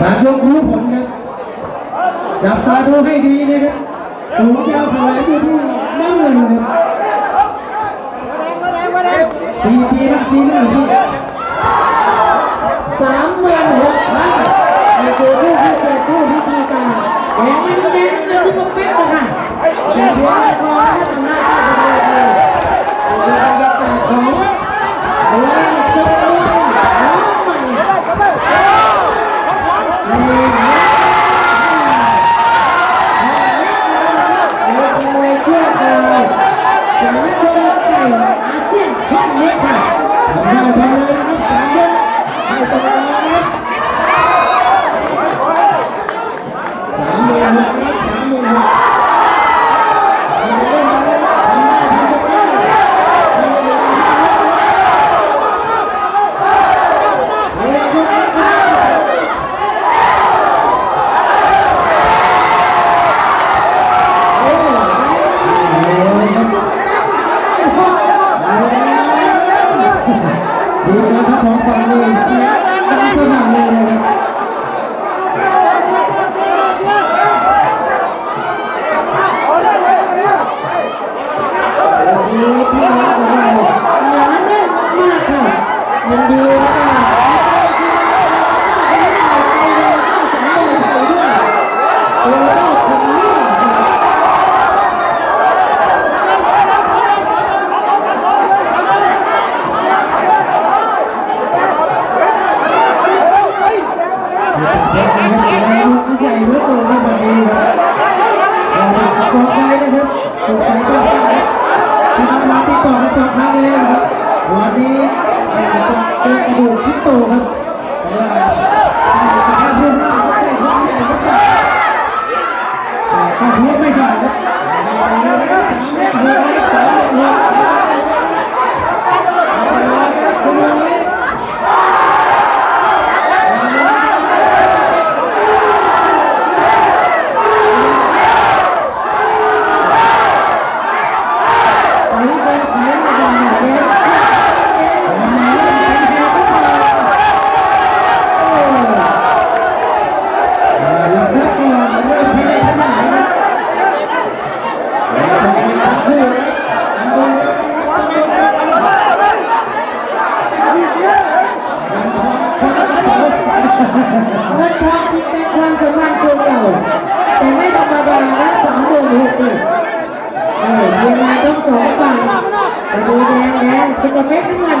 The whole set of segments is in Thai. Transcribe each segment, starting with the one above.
สามยกรู้ผลครับ จับตาดูให้ดีนะครับ สูงยาวเท่าไหร่อยู่ที่น้ำเงินครับปีปีละปีละพี่สามหมื่นหกพันในี่คือผู้พิเศษผู้พิธีการแดงมันแดงมันซุปเปอร์เป๊กเลยค่ะจะเพีย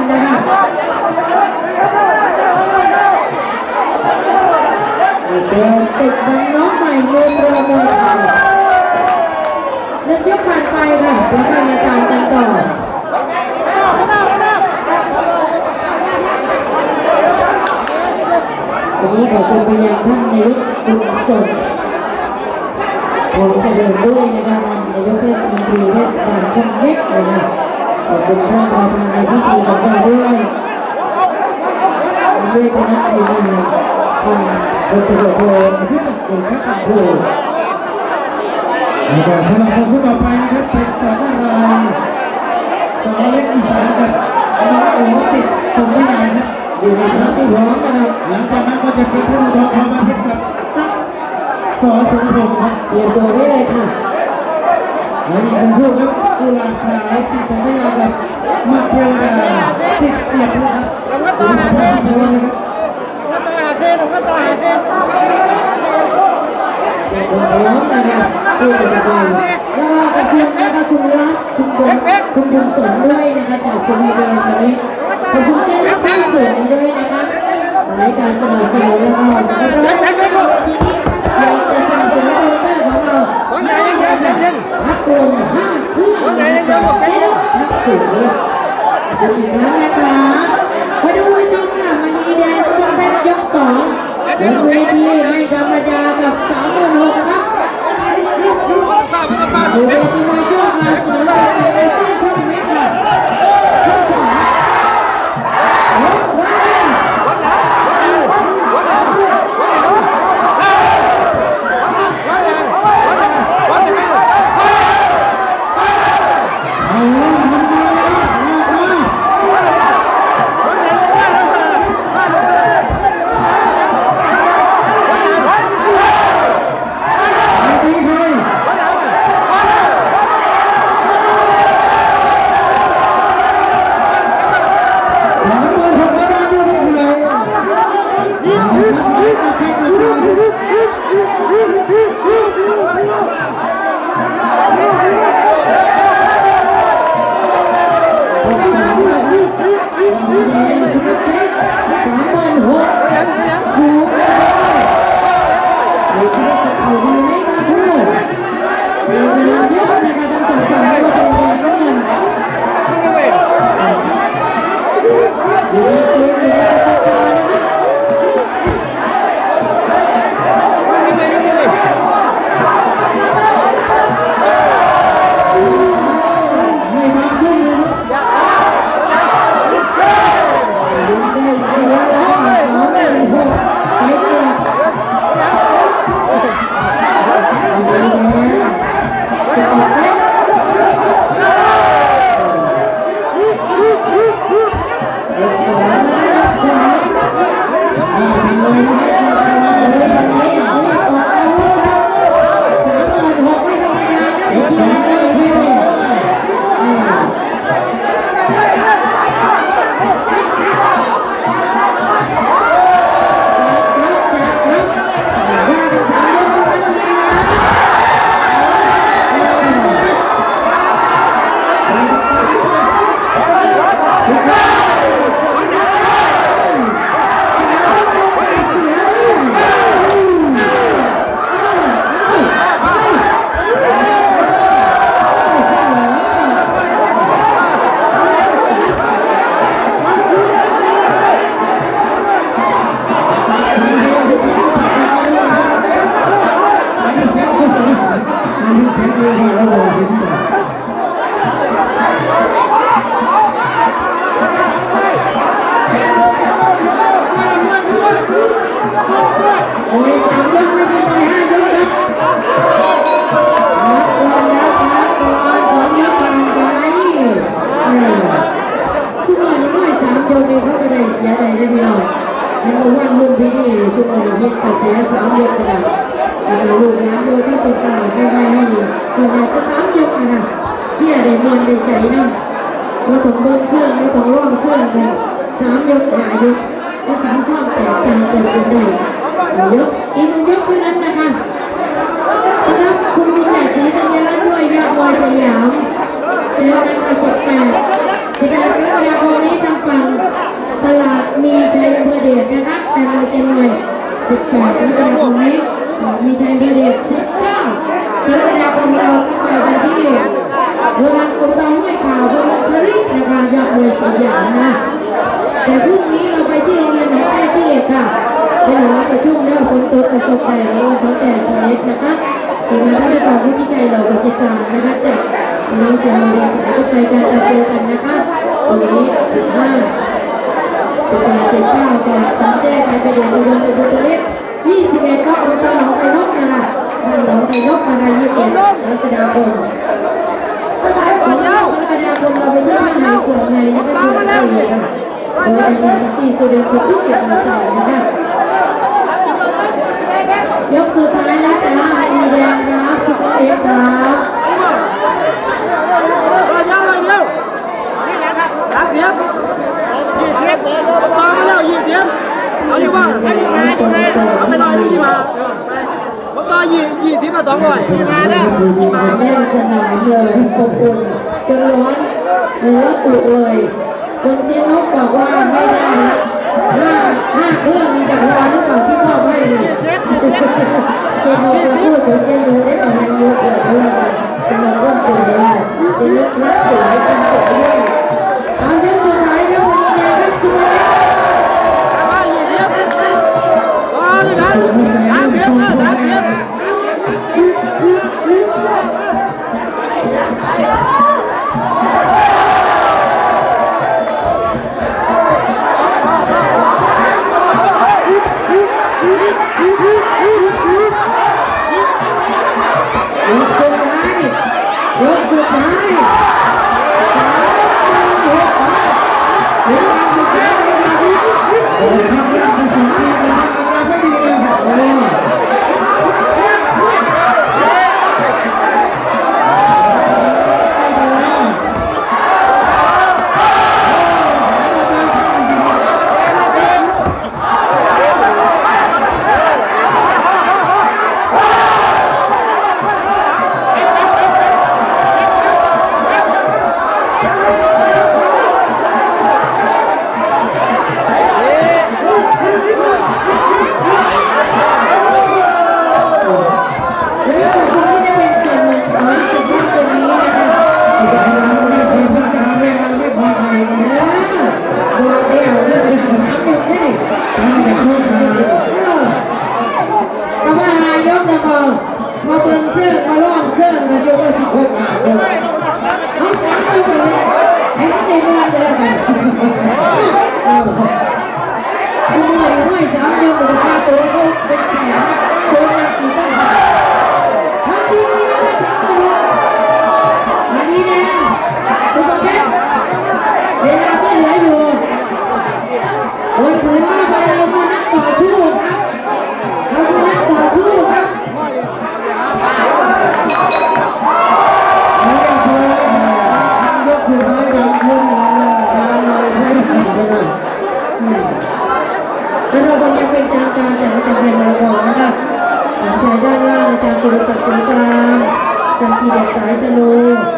เงินะคะเป็นศึกวันน้องใหม่เมืองรอมวยไทยหนึ่งยกผ่านไปค่ะเดี๋ยวเรามาตามกันต่อวันนี้ขอบคุณไปยังท่านนายกบุญส่งของเจริญด้วยนะคะท่านนายกเทศมนตรีเทศบาลช่องเม็กเลยนะ ขอบคุณท่านประธานในพิธีของเราด้วยด้วยคณะทีมงานท่านพลตำรวจโทอภิศักดิ์เดชพันธ์โพแล้วก็สำหรับคนคู่ต่อไปนะครับเป็นสอนนารายณ์สอเล็กอีสานกับน้องโอสิทธิ์สมนิยายครับอยู่ในสนามที่ร้อมนะครับหลังจากนั้นก็จะเป็นท่านอุดรทอมาเพชรกับตั้งสอสุพงศ์ครับเตรียมตัวได้เลยค่ะและอีกหนึ่งคู่ครับ กุหลาบขาวสีสัญญากับมัดเทวดาสิทธิ์เสียบนะครับเป็นสามคนนะครับเตรียมตัวพร้อมนะครับที่จะดูแล้วก็ขอบคุณนะคะคุณลัสคุณบุญคุณบุญสนด้วยนะคะจากสวีเดนวันนี้ขอบคุณเจ้าหน้าที่ส่วนนี้ด้วยนะคะในการสนับสนุนแล้วก็ราไม่ได้ในเวทีนี้อยากจะสนับสนุน พัดลมห้าเครื่องนะคะเจ๊นักสูงดูอีกแล้วนะคะมาดูผู้ชมค่ะมันนีแดนสปอร์ตแบ็คยกสองบนเวทีไม่ธรรมดากับสามหมื่นหกครับ เลยคิดว่าจะเอาดีไห ม พี่นี่ซึ่งวันนี้ฮิตก็เสียสามยกกันนะแต่ลูกหลานโยชอบตรงกลางไม่ไม่ให้นี่คนละก็สามยกนะนะเสียได้มวนได้ใจนะเราต้องเบิ้งเชื่องเราต้องร่องเชื่อกันสามยกหายกก็จะมีความแตกต่างกันเป็นได้ยกอีกหนึ่งยกเท่านั้นนะคะต้อนรับคุณวิญญาศรีธัญรัตน์ด้วยยอดมวยสยามเจอกันมาสิบแปดสิบแปดกรกฎาคมนี้ทางฝั่งตลาด มีชัยอำเภอเดชนะคะเป็นมวยเซียนมวยสิบแปดกรกฎาคมนี้มีชัยอำเภอเดชสิบเก้ากรกฎาคมเราต้องไปกันที่โรงงานกรมตองห้วยขาวบนชริกนะคะยอดมวยสยามนะแต่พรุ่งนี้เราไปที่โรงเรียนหนองแต้ขี้เหล็กค่ะเป็นหัวประชุมเรื่องฝนตกกระสบแต่ในวันท้องแต่ขี้เล็กนะคะทีมงานท่านผู้กองผู้ที่ใจเราเกษตรกรนะคะจากน้องเสียงเรียนสายรถไฟการตะเจอกันนะคะวันนี้สิบห้า สิบแปดสิบเก้าจากสามแจ้งไปไปเดือนอุดมอุดมเล็กยี่สิบเอ็ดก็อบตหนองไผ่นกนะคะบ้านหนองไผ่นกนะคะยี่สิบเอ็ดกรกฎาคมสองเก้ารกฎาคมเราไปที่ท่าไหนเกือบในนะคะชลบุรีค่ะโดยมีสติสุรินทร์เป็นผู้เก็บมาใส่นะคะยกสุดท้ายแล้วจ้าดีแดงครับซุปเปอร์เอฟครับ rồi nhau rồi nhau đáng tiếc gì xếp to mới đâu gì xếp เอาอยู่บ้าง ใจร้อนตัวโต เอาไป ที่ หน่อย มา นึงที่มาผมต่อยี่ยี่ สิบมาสองร้อยมาเด้อมาแน่นสนามเลยอบอุ่นจนร้อนเหนืออุเลยจนเจ๊นกบอกว่าไม่ได้ละห้าห้าเครื่องมีจะพอหรือเปล่าที่พ่อให้เนี่ยเจ๊นกเราพูดสนใจอยู่ได้ต่อแรงเยอะเลยเพราะว่าเป็นน้องร่วมสวยเลยเจ๊นกรักสวยเป็นสวยด้วย สุรศักดิ์สงกรานจันทีเด็กสายจโน